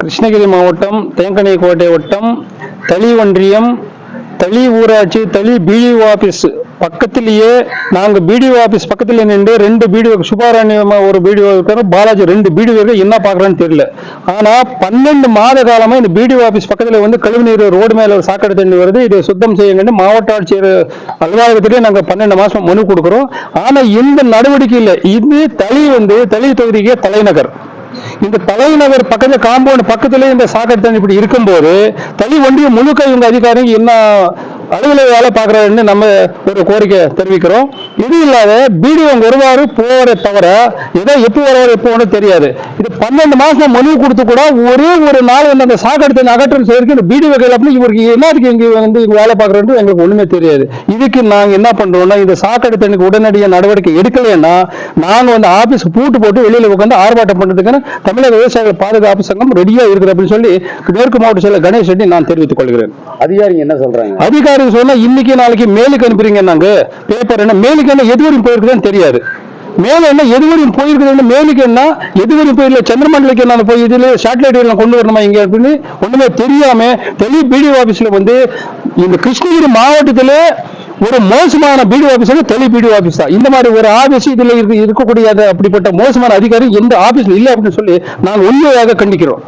கிருஷ்ணகிரி மாவட்டம் தேங்கனிக்கோட்டை வட்டம் தளி ஒன்றியம் தளி ஊராட்சி தளி பிடிஓ ஆபீஸ் பக்கத்திலேயே நாங்கள் பிடிஓ ஆபீஸ் பக்கத்திலே நின்று ரெண்டு பிடிஓ சுபாராணி ஒரு பிடிஓ இருக்காரு பாலாஜி ரெண்டு பிடிஓ இருக்கு என்ன பார்க்குறான்னு தெரியல. ஆனால் பன்னெண்டு மாத காலமாக இந்த பிடிஓ ஆஃபீஸ் பக்கத்தில் வந்து கழிவுநீர் ரோடு மேலே ஒரு சாக்கடை தண்ணி வருது. இதை சுத்தம் செய்யுங்கன்னு மாவட்ட ஆட்சியர் அலுவலகத்திலேயே நாங்கள் பன்னெண்டு மாதம் மனு கொடுக்குறோம். ஆனால் இந்த நடவடிக்கை இல்லை. இது தளி வந்து தளி தொகுதிக்கே தலைநகர். இந்த தலைநகர் பக்கத்துல காம்பவுண்ட் பக்கத்துல இந்த சாக்கடை தண்ணி இப்படி இருக்கும்போது தனி ஒன்றிய முழுக்க இவங்க அதிகாரிங்க என்ன அலுவலக வேலை பார்க்கறாருன்னு நம்ம ஒரு கோரிக்கை தெரிவிக்கிறோம். இது இல்லாத பிடிஓ வருவாரு போவாரே தவிர ஏதோ எப்போ வருவாரு எப்போ ஒன்றும் தெரியாது. இது பன்னெண்டு மாசம் மனு கொடுத்து கூட ஒரே ஒரு நாள் வந்து அந்த சாக்கடை தண்ணி அகற்றம் செய்யறதுக்கு இந்த பிடிஓ கையில் அப்படி இவருக்கு என்னதுக்கு இங்க வந்து வேலை பார்க்கறது எங்களுக்கு ஒண்ணுமே தெரியாது. இதுக்கு நாங்க என்ன பண்றோம்னா இந்த சாக்கடை தண்ணிக்கு உடனடியாக நடவடிக்கை எடுக்கலைன்னா நாங்க வந்து ஆபீஸ் பூட்டு போட்டு வெளியில உட்காந்து ஆர்ப்பாட்டம் பண்றதுக்கான தமிழக விவசாயிகள் பாதுகாப்பு சங்கம் ரெடியா இருக்குது அப்படின்னு சொல்லி மேற்கு மாவட்ட செயலர் கணேஷ் ரெட்டி நான் தெரிவித்துக் கொள்கிறேன். அதிகாரிங்க என்ன சொல்றாங்க? அதிகாரி சொன்னா இன்னைக்கு நாளைக்கு மேலுக்கு அனுப்புறீங்க நாங்க. பேப்பர் என்ன மேலுக்கு என்ன எது வரையும் போயிருக்குதுன்னு தெரியாது. மேல என்ன எது வரையும் போயிருக்குதுன்னு மேலுக்கு என்ன எது வரையும் போயிடல சந்திரமண்டலுக்கு என்ன போய் இதுல சேட்டலைட் எல்லாம் கொண்டு வரணுமா இங்க அப்படின்னு ஒண்ணுமே தெரியாம தெளி பிடிஓ ஆபீஸ்ல வந்து இந்த கிருஷ்ணகிரி மாவட்டத்துல ஒரு மோசமான பிடிஓ ஆபீஸ் தெளி பிடிஓ ஆபீஸ் தான். இந்த மாதிரி ஒரு ஆபீஸ் இதுல இருக்கக்கூடிய அப்படிப்பட்ட மோசமான அதிகாரி எந்த ஆபீஸ்ல இல்லை அப்படின்னு சொல்லி நாங்கள் உண்மையாக கண்டிக்கிறோம்.